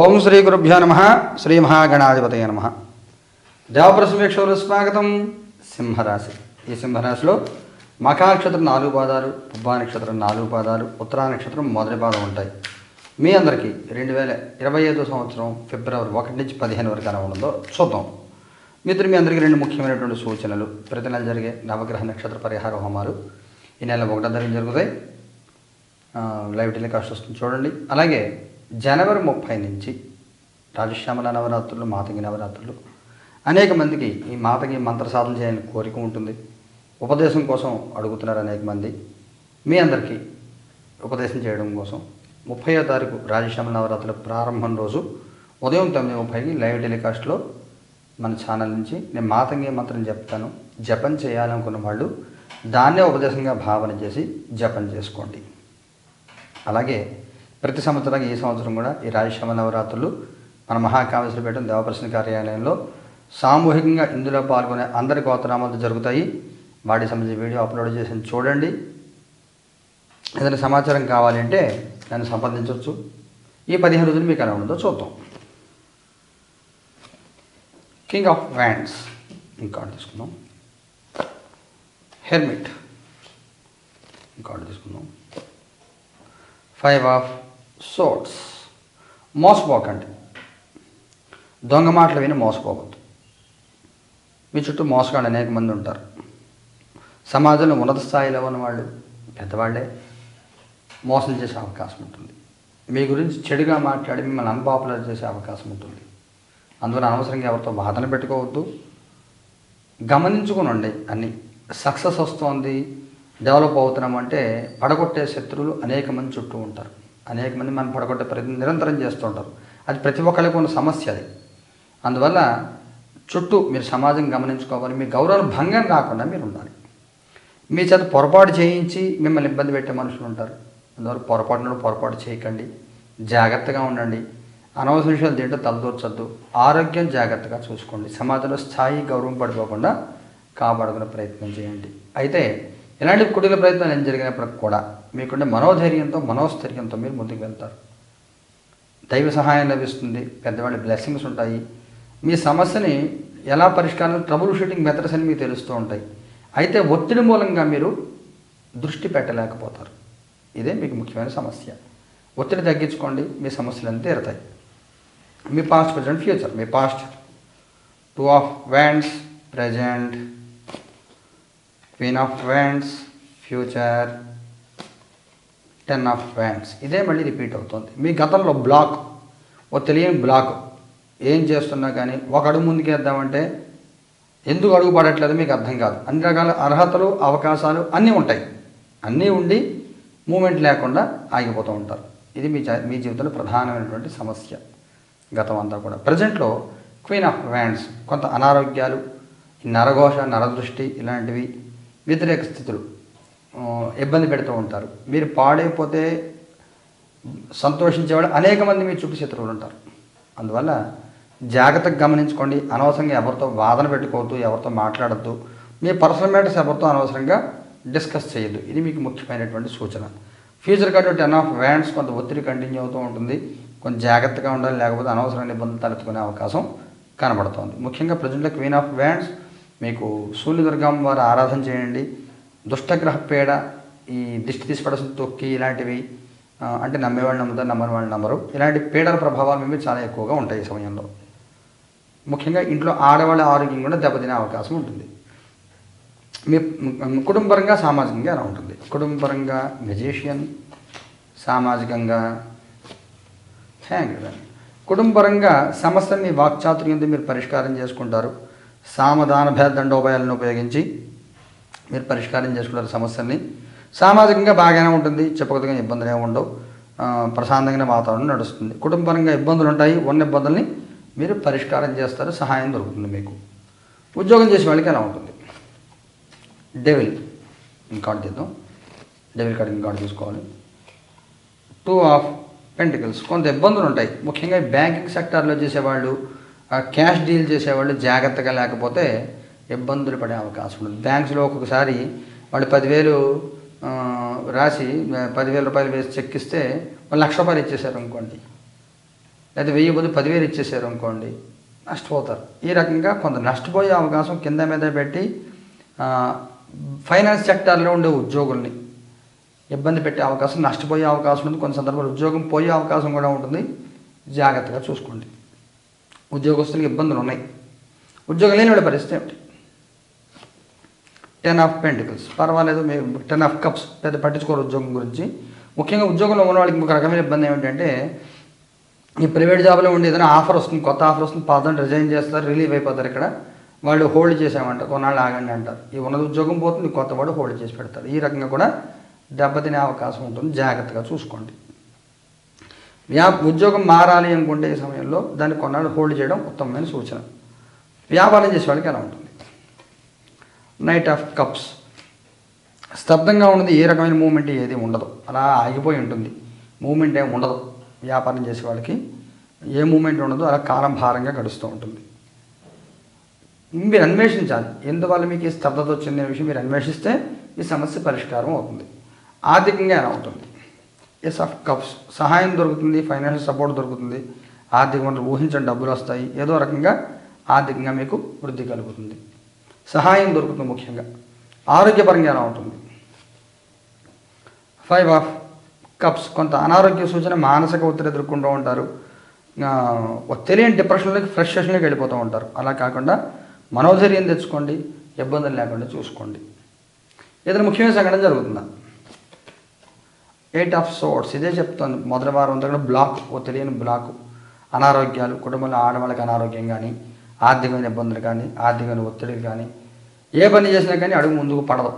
ఓం శ్రీ గురుభ్యో నమ. శ్రీ మహాగణాధిపతయ నమ. దేవప్రసమీక్షలు స్వాగతం. సింహరాశి. ఈ సింహరాశిలో మఖా నక్షత్రం నాలుగు పాదాలు పుబ్బా నక్షత్రం నాలుగు పాదాలు ఉత్తరా నక్షత్రం మొదటి పాదం ఉంటాయి. మీ అందరికీ రెండు వేల ఇరవై ఐదో సంవత్సరం ఫిబ్రవరి ఒకటి నుంచి పదిహేను వరకు ఎలా ఉండదో చూద్దాం. మిత్రులు మీ అందరికీ రెండు ముఖ్యమైనటువంటి సూచనలు. ప్రతి నెల జరిగే నవగ్రహ నక్షత్ర పరిహార హోమాలు ఈ నెల ఒకటో తారీఖు జరుగుతాయి. లైవ్ టెలికాస్ట్ వస్తుంది చూడండి. అలాగే జనవరి ముప్పై నుంచి రాజశ్యామల నవరాత్రులు మాతంగి నవరాత్రులు. అనేక మందికి ఈ మాతకి మంత్ర సాధన చేయాలని కోరిక ఉంటుంది. ఉపదేశం కోసం అడుగుతున్నారు అనేక మంది. మీ అందరికీ ఉపదేశం చేయడం కోసం ముప్పయో తారీఖు రాజశ్యామల నవరాత్రుల ప్రారంభం రోజు ఉదయం తొమ్మిది ముప్పైకి లైవ్ టెలికాస్ట్లో మన ఛానల్ నుంచి నేను మాతంగి మంత్రం చెప్తాను. జపం చేయాలనుకున్న వాళ్ళు దాన్నే ఉపదేశంగా భావన చేసి జపం చేసుకోండి. అలాగే ప్రతి సంవత్సరం ఈ సంవత్సరం కూడా ఈ రాజశ్యామ నవరాత్రులు మన మహాకామేశ్వరపేట దేవప్రసన్న కార్యాలయంలో సామూహికంగా ఇందులో పాల్గొనే అందరి గోత్రనామాలతో జరుగుతాయి. వాటి సంబంధించిన వీడియో అప్లోడ్ చేసి చూడండి. ఏదైనా సమాచారం కావాలి అంటే నన్ను సంప్రదించవచ్చు. ఈ పదిహేను రోజులు మీకు ఎలా ఉండదో చూద్దాం. కింగ్ ఆఫ్ వ్యాండ్స్ ఇంకా తీసుకుందాం. హెల్మెట్ ఇంకా తీసుకుందాం. Five of swords. మోసపోకండి. దొంగ మాటలు విని మోసపోవద్దు. మీ చుట్టూ మోసగాళ్ళు అనేక మంది ఉంటారు. సమాజంలో ఉన్నత స్థాయిలో ఉన్నవాళ్ళు పెద్దవాళ్ళే మోసం చేసే అవకాశం ఉంటుంది. మీ గురించి చెడుగా మాట్లాడి మిమ్మల్ని అన్పాపులర్ చేసే అవకాశం ఉంటుంది. అందువల్ల అనవసరంగా ఎవరితో బాధన పెట్టుకోవద్దు. గమనించుకునండి అన్ని. సక్సెస్ వస్తోంది డెవలప్ అవుతున్నాం అంటే పడగొట్టే శత్రువులు అనేక మంది చుట్టూ ఉంటారు. అనేక మంది మనం పడగొట్టే ప్రయత్నం నిరంతరం చేస్తూ ఉంటారు అది ప్రతి ఒక్కరికి ఉన్న సమస్య అది. అందువల్ల చుట్టూ మీరు సమాజం గమనించుకోవాలి. మీ గౌరవం భంగం కాకుండా మీరు ఉండాలి. మీ చేత పొరపాటు చేయించి మిమ్మల్ని ఇబ్బంది పెట్టే మనుషులు ఉంటారు. అందువల్ల పొరపాటును పొరపాటు చేయకండి. జాగ్రత్తగా ఉండండి. అనవసర విషయాలు తింటే తలదూర్చద్దు. ఆరోగ్యం జాగ్రత్తగా చూసుకోండి. సమాజంలో స్థాయి గౌరవం పడిపోకుండా కాపాడుకునే ప్రయత్నం చేయండి. అయితే ఇలాంటి కుటిల ప్రయత్నాలు ఏం జరిగినప్పటికి కూడా మీకుండే మనోధైర్యంతో మనోస్థైర్యంతో మీరు ముందుకు వెళ్తారు. దైవ సహాయం లభిస్తుంది పెద్దవాళ్ళ బ్లెస్సింగ్స్ ఉంటాయి. మీ సమస్యని ఎలా పరిష్కారం ట్రబుల్ షూటింగ్ మెథడ్స్ అని మీకు తెలుస్తూ ఉంటాయి. అయితే ఒత్తిడి మూలంగా మీరు దృష్టి పెట్టలేకపోతారు. ఇదే మీకు ముఖ్యమైన సమస్య. ఒత్తిడి తగ్గించుకోండి మీ సమస్యలు తీరుతాయి మీ past present future me past two of wands present queen of wands future ten of wands ఇదే మళ్ళీ రిపీట్ అవుతుంది. మీ గతంలో బ్లాక్ ఓ తెలియని బ్లాక్ ఏం చేస్తున్నా కానీ ఒక అడుగు ముందుకేద్దామంటే ఎందుకు అడుగు పడట్లేదు మీకు అర్థం కాదు. అన్ని రకాల అర్హతలు అవకాశాలు అన్నీ ఉంటాయి. అన్నీ ఉండి మూమెంట్ లేకుండా ఆగిపోతూ ఉంటారు. ఇది మీ మీ జీవితంలో ప్రధానమైనటువంటి సమస్య గతం అంతా కూడా. ప్రజెంట్లో క్వీన్ ఆఫ్ వ్యాండ్స్ కొంత అనారోగ్యాలు నరఘోష నరదృష్టి ఇలాంటివి వ్యతిరేక స్థితులు ఇబ్బంది పెడుతూ ఉంటారు. మీరు పాడైపోతే సంతోషించేవాడు అనేక మంది మీ చుట్టూ శత్రువులు ఉంటారు. అందువల్ల జాగ్రత్తగా గమనించుకోండి. అనవసరంగా ఎవరితో వాదన పెట్టుకోవద్దు ఎవరితో మాట్లాడద్దు. మీ పర్సనల్ మ్యాటర్స్ ఎవరితో అనవసరంగా డిస్కస్ చేయొద్దు. ఇది మీకు ముఖ్యమైనటువంటి సూచన. Future card ten of wands కొంత ఒత్తిడి కంటిన్యూ అవుతూ ఉంటుంది. కొంచెం జాగ్రత్తగా ఉండాలి లేకపోతే అనవసరమైన ఇబ్బందులు తలెత్తుకునే అవకాశం కనబడుతోంది. ముఖ్యంగా ప్రజెంట్లో క్వీన్ ఆఫ్ వ్యాండ్స్ మీకు సూర్యదుర్గం వారు ఆరాధన చేయండి. దుష్టగ్రహ పీడ ఈ దిష్టి తీసిపడసం తొక్కి ఇలాంటివి అంటే నమ్మేవాళ్ళు నమ్ముతారు నమ్మని వాళ్ళు నమ్మరు. ఇలాంటి పీడల ప్రభావాలు మేము చాలా ఎక్కువగా ఉంటాయి ఈ సమయంలో. ముఖ్యంగా ఇంట్లో ఆడవాళ్ళ ఆరోగ్యం కూడా దెబ్బతినే అవకాశం ఉంటుంది. మీ కుటుంబరంగా కుటుంబపరంగా సామాజికంగా ఎలా ఉంటుంది. కుటుంబపరంగా మెజీషియన్ సామాజికంగా హ్యాంగ్ కుటుంబపరంగా సమస్యని మీ వాక్చాతుర్యంతో మీరు పరిష్కారం చేసుకుంటారు. సామధాన భేద దండోపాయాలను ఉపయోగించి మీరు పరిష్కారం చేసుకుంటారు సమస్యల్ని సామాజికంగా బాగానే ఉంటుంది చెప్పకదగిన ఇబ్బందులు ఏమి ఉండవు. ప్రశాంతంగా వాతావరణం నడుస్తుంది. కుటుంబపరంగా ఇబ్బందులు ఉంటాయి ఉన్న ఇబ్బందుల్ని మీరు పరిష్కారం చేస్తారు సహాయం దొరుకుతుంది మీకు. ఉద్యోగం చేసే వాళ్ళకి ఎలా ఉంటుంది. డెవిల్ ఇంకార్డ్ చేద్దాం. డెవిల్ కార్డ్ ఇంకార్డ్ తీసుకోవాలి టూ ఆఫ్ పెంటికల్స్ కొంత ఇబ్బందులు ఉంటాయి. ముఖ్యంగా బ్యాంకింగ్ సెక్టార్లో చేసేవాళ్ళు వాళ్ళు క్యాష్ డీల్ చేసేవాళ్ళు జాగ్రత్తగా లేకపోతే ఇబ్బందులు పడే అవకాశం ఉంటుంది. బ్యాంక్స్లో ఒక్కొక్కసారి వాళ్ళు పదివేలు రాసి పదివేల రూపాయలు వేసి చెక్ ఇస్తే వాళ్ళు లక్ష రూపాయలు ఇచ్చేసారు అనుకోండి. లేదా వెయ్యి బదులు పదివేలు ఇచ్చేసారు అనుకోండి. నష్టపోతారు. ఈ రకంగా కొంత నష్టపోయే అవకాశం కింద మీద పెట్టి ఫైనాన్స్ సెక్టార్లో ఉండే ఉద్యోగుల్ని ఇబ్బంది పెట్టే అవకాశం నష్టపోయే అవకాశం ఉంది కొన్ని సందర్భాలు ఉద్యోగం పోయే అవకాశం కూడా ఉంటుంది. జాగ్రత్తగా చూసుకోండి. ఉద్యోగస్తులకు ఇబ్బందులు ఉన్నాయి. ఉద్యోగం లేని వాళ్ళ పరిస్థితి ఏమిటి? టెన్ ఆఫ్ పెంటికల్స్ పర్వాలేదు మీరు టెన్ ఆఫ్ కప్స్ పెద్ద పట్టించుకోరు ఉద్యోగం గురించి. ముఖ్యంగా ఉద్యోగంలో ఉన్న వాళ్ళకి ఇంకొక రకమైన ఇబ్బంది ఏమిటంటే ఈ ప్రైవేట్ జాబ్లో ఉండి ఏదైనా ఆఫర్ వస్తుంది కొత్త ఆఫర్ వస్తుంది పాదం రిజైన్ చేస్తారు రిలీవ్ అయిపోతారు ఇక్కడ. వాళ్ళు హోల్డ్ చేసామంట కొన్నాళ్ళు ఆగండి అంటారు. ఈ ఉన్నది ఉద్యోగం పోతుంది కొత్త వాడు హోల్డ్ చేసి పెడతారు ఈ రకంగా కూడా దెబ్బతినే అవకాశం ఉంటుంది. జాగ్రత్తగా చూసుకోండి. వ్యా ఉద్యోగం మారాలి అనుకుంటే ఈ సమయంలో దాన్ని కొన్నాళ్ళు హోల్డ్ చేయడం ఉత్తమమైన సూచన. వ్యాపారం చేసే వాళ్ళకి ఎలా ఉంటుంది? నైట్ ఆఫ్ కప్స్ స్తబ్దంగా ఉన్నది ఏ రకమైన మూమెంట్ ఏది ఉండదు. అలా ఆగిపోయి ఉంటుంది. మూమెంట్ ఏమి ఉండదు. వ్యాపారం చేసే వాళ్ళకి ఏ మూమెంట్ ఉండదు. అలా కాలం భారంగా గడుస్తూ ఉంటుంది. మీరు అన్వేషించాలి. ఎందువల్ల మీకు ఈ స్తబ్దత వచ్చిందనే విషయం మీరు అన్వేషిస్తే ఈ సమస్య పరిష్కారం అవుతుంది. ఆర్థికంగా ఎలా ఉంటుంది? ఎస్ ఆఫ్ కప్స్ సహాయం దొరుకుతుంది ఫైనాన్షియల్ సపోర్ట్ దొరుకుతుంది. ఆర్థిక వనరులు ఊహించని డబ్బులు వస్తాయి. ఏదో రకంగా ఆర్థికంగా మీకు వృద్ధి కలుగుతుంది. సహాయం దొరుకుతుంది ముఖ్యంగా. ఆరోగ్యపరంగా ఎలా ఉంటుంది ఫైవ్ ఆఫ్ కప్స్ కొంత అనారోగ్య సూచన మానసిక ఒత్తిడి ఎదుర్కొంటూ ఉంటారు. తెలియని డిప్రెషన్లోకి ఫ్రస్ట్రేషన్లోకి వెళ్ళిపోతూ ఉంటారు. అలా కాకుండా మనోధైర్యం తెచ్చుకోండి ఇబ్బందులు లేకుండా చూసుకోండి. ఏదైనా ముఖ్యమైన సంఘటన జరుగుతుందా? ఎయిట్ ఆఫ్ సోర్స్ ఇదే చెప్తాను మొదటి వారం అంతా కూడా బ్లాక్ ఓ తెలియని బ్లాక్ అనారోగ్యాలు కుటుంబంలో ఆడవాళ్ళకి అనారోగ్యం కానీ ఆర్థికమైన ఇబ్బందులు కానీ ఆర్థికమైన ఒత్తిడి కానీ ఏ పని చేసినా కానీ అడుగు ముందుకు పడదు.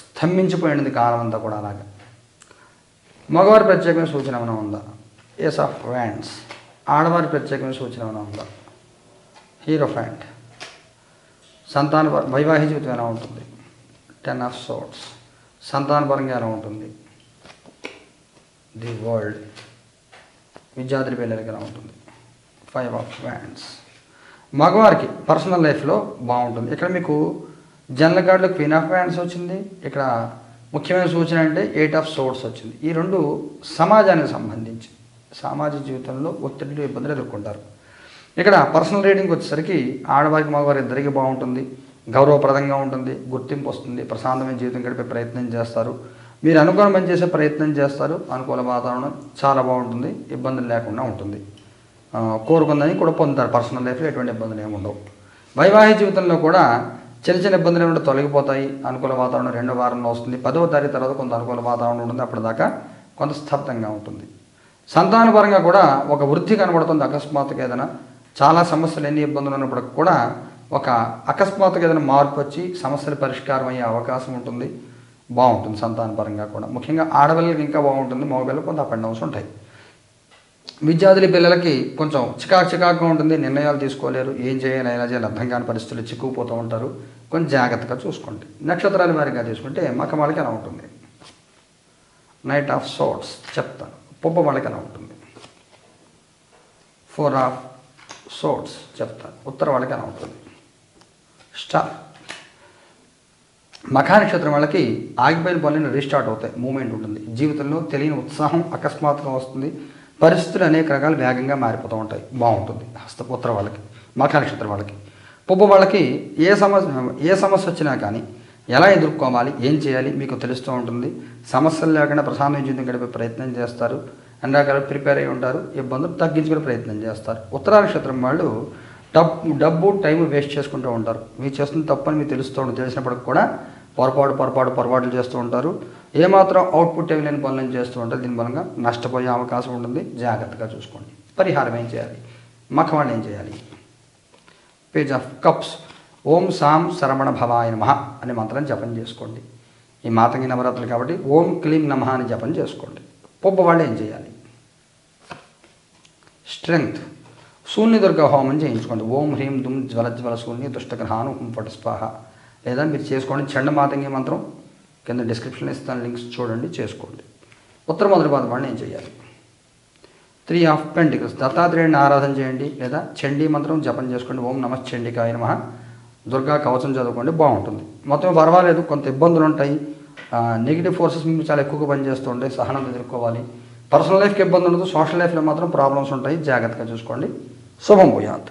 స్తంభించిపోయినది కాలం అంతా కూడా అలాగా. మగవారి ప్రత్యేకమైన సూచన ఏమైనా ఉందా? ఎస్ ఆఫ్ వ్యాండ్స్ ఆడవారి ప్రత్యేకమైన సూచన ఏమైనా ఉందా? హీరో ఫ్యాంట్ సంతాన వైవాహిక జీవితం ఎలా ఉంటుంది? టెన్ ఆఫ్ సోట్స్ సంతానపరంగా ఎలా ఉంటుంది? ది వరల్డ్ విద్యార్థి పిల్లలకి ఎలా ఉంటుంది? ఫైవ్ ఆఫ్ వ్యాండ్స్ మగవారికి పర్సనల్ లైఫ్లో బాగుంటుంది. ఇక్కడ మీకు జనరల్ కార్డులో క్వీన్ ఆఫ్ వ్యాండ్స్ వచ్చింది. ఇక్కడ ముఖ్యమైన సూచన అంటే ఎయిట్ ఆఫ్ సోర్స్ వచ్చింది. ఈ రెండు సమాజానికి సంబంధించి సామాజిక జీవితంలో ఒత్తిడిలు ఇబ్బందులు ఎదుర్కొంటారు. ఇక్కడ పర్సనల్ రీడింగ్ వచ్చేసరికి ఆడవారికి మగవారి ఇద్దరికి బాగుంటుంది. గౌరవప్రదంగా ఉంటుంది. గుర్తింపు వస్తుంది. ప్రశాంతమైన జీవితం గడిపే ప్రయత్నం చేస్తారు. మీరు అనుకూలమని చేసే ప్రయత్నం చేస్తారు. అనుకూల వాతావరణం చాలా బాగుంటుంది. ఇబ్బందులు లేకుండా ఉంటుంది. కోరుకుందని కూడా పొందుతారు. పర్సనల్ లైఫ్లో ఎటువంటి ఇబ్బందులు ఏమి ఉండవు. వైవాహిక జీవితంలో కూడా చిన్న చిన్న ఇబ్బందులు ఏమిటో తొలగిపోతాయి. అనుకూల వాతావరణం రెండో వారంలో వస్తుంది. పదవ తారీఖు తర్వాత కొంత అనుకూల వాతావరణం ఉంటుంది. అప్పటిదాకా కొంత స్తబ్దంగా ఉంటుంది. సంతానపరంగా కూడా ఒక వృద్ధి కనబడుతుంది. అకస్మాత్తుగా ఏదైనా చాలా సమస్యలు ఎన్ని ఇబ్బందులు ఉన్నప్పటికి కూడా ఒక అకస్మాత్తుగా ఏదైనా మార్పు వచ్చి సమస్యలు పరిష్కారం అయ్యే అవకాశం ఉంటుంది. బాగుంటుంది సంతానపరంగా కూడా. ముఖ్యంగా ఆడపిల్లలకి ఇంకా బాగుంటుంది మగపిల్లలు కొంత అప్ అండ్ డౌన్స్ ఉంటాయి. విద్యార్థుల పిల్లలకి కొంచెం చికాకు చికాకుగా ఉంటుంది నిర్ణయాలు తీసుకోలేరు ఏం చేయాలి ఎలా చేయాలి అర్థం కాని పరిస్థితులు చిక్కుకుపోతూ ఉంటారు. కొంచెం జాగ్రత్తగా చూసుకోండి. నక్షత్రాల వారిగా తీసుకుంటే మక వాళ్ళకి ఎలా ఉంటుంది? నైట్ ఆఫ్ సోట్స్ చెప్తాను పుబ్బ వాళ్ళకి ఎలా ఉంటుంది? ఫోర్ ఆఫ్ సోట్స్ చెప్తాను ఉత్తర వాళ్ళకి ఎలా ఉంటుంది? స్టార్ మఖా నక్షత్రం వాళ్ళకి ఆగిపోయిన పనులను రీస్టార్ట్ అవుతాయి. మూమెంట్ ఉంటుంది. జీవితంలో తెలియని ఉత్సాహం అకస్మాత్తుగా వస్తుంది. పరిస్థితులు అనేక రకాలు వేగంగా మారిపోతూ ఉంటాయి. బాగుంటుంది. హస్త ఉత్తర వాళ్ళకి మఖా నక్షత్రం వాళ్ళకి. పొబ్బ వాళ్ళకి ఏ సమస్య ఏ సమస్య వచ్చినా కానీ ఎలా ఎదుర్కోవాలి? ఏం చేయాలి? మీకు తెలుస్తూ ఉంటుంది. సమస్యలు లేకుండా ప్రశాంత జీవితం గడిపే ప్రయత్నం చేస్తారు. అన్ని రకాలు ప్రిపేర్ అయి ఉంటారు. ఇబ్బందులు తగ్గించుకునే ప్రయత్నం చేస్తారు. ఉత్తరా నక్షత్రం వాళ్ళు డబ్బు డబ్బు టైం వేస్ట్ చేసుకుంటూ ఉంటారు. మీరు చేస్తున్న తప్పని మీకు తెలుస్తూ ఉంటుంది. తెలిసినప్పటికి కూడా పొరపాటు పొరపాటు పొరపాట్లు చేస్తూ ఉంటారు. ఏమాత్రం అవుట్పుట్ ఇవ్వలేని పనులను చేస్తూ ఉంటారు? దీని మూలంగా నష్టపోయే అవకాశం ఉంటుంది. జాగ్రత్తగా చూసుకోండి. పరిహారం ఏం చేయాలి? మఖవాళ్ళు ఏం చేయాలి? పేజ్ ఆఫ్ కప్స్ ఓం సాం శరవణ భవాయ నమ అనే మంత్రం జపం చేసుకోండి. ఈ మాతంగి నవరాత్రులు కాబట్టి ఓం క్లీం నమ అని జపం చేసుకోండి. పొబ్బ వాళ్ళు ఏం చేయాలి? స్ట్రెంగ్త్ శూన్య దుర్గ హోమం చేయించుకోండి. ఓం హ్రీం దుమ్ జ్వల జ్వల శూన్య దుష్టగ్రహాను హుం పట స్వాహ లేదా మీరు చేసుకోండి. చండమాతంగి మంత్రం కింద డిస్క్రిప్షన్ ఇస్తాను. లింక్స్ చూడండి చేసుకోండి. ఉత్తర మొదటి పాదం ఏం చేయాలి? Three of pentacles. దత్తాత్రేయుడిని ఆరాధన చేయండి లేదా చండీ మంత్రం జపం చేసుకోండి. ఓం నమ చండికాయ నమ. దుర్గా కవచం చదువుకోండి బాగుంటుంది. మొత్తం పర్వాలేదు కొంత ఇబ్బందులు ఉంటాయి. నెగిటివ్ ఫోర్సెస్ మీకు చాలా ఎక్కువగా పనిచేస్తుండే సహనం ఎదుర్కోవాలి. పర్సనల్ లైఫ్కి ఇబ్బంది ఉండదు. సోషల్ లైఫ్లో మాత్రం ప్రాబ్లమ్స్ ఉంటాయి. జాగ్రత్తగా చూసుకోండి. శుభం భూయాత్.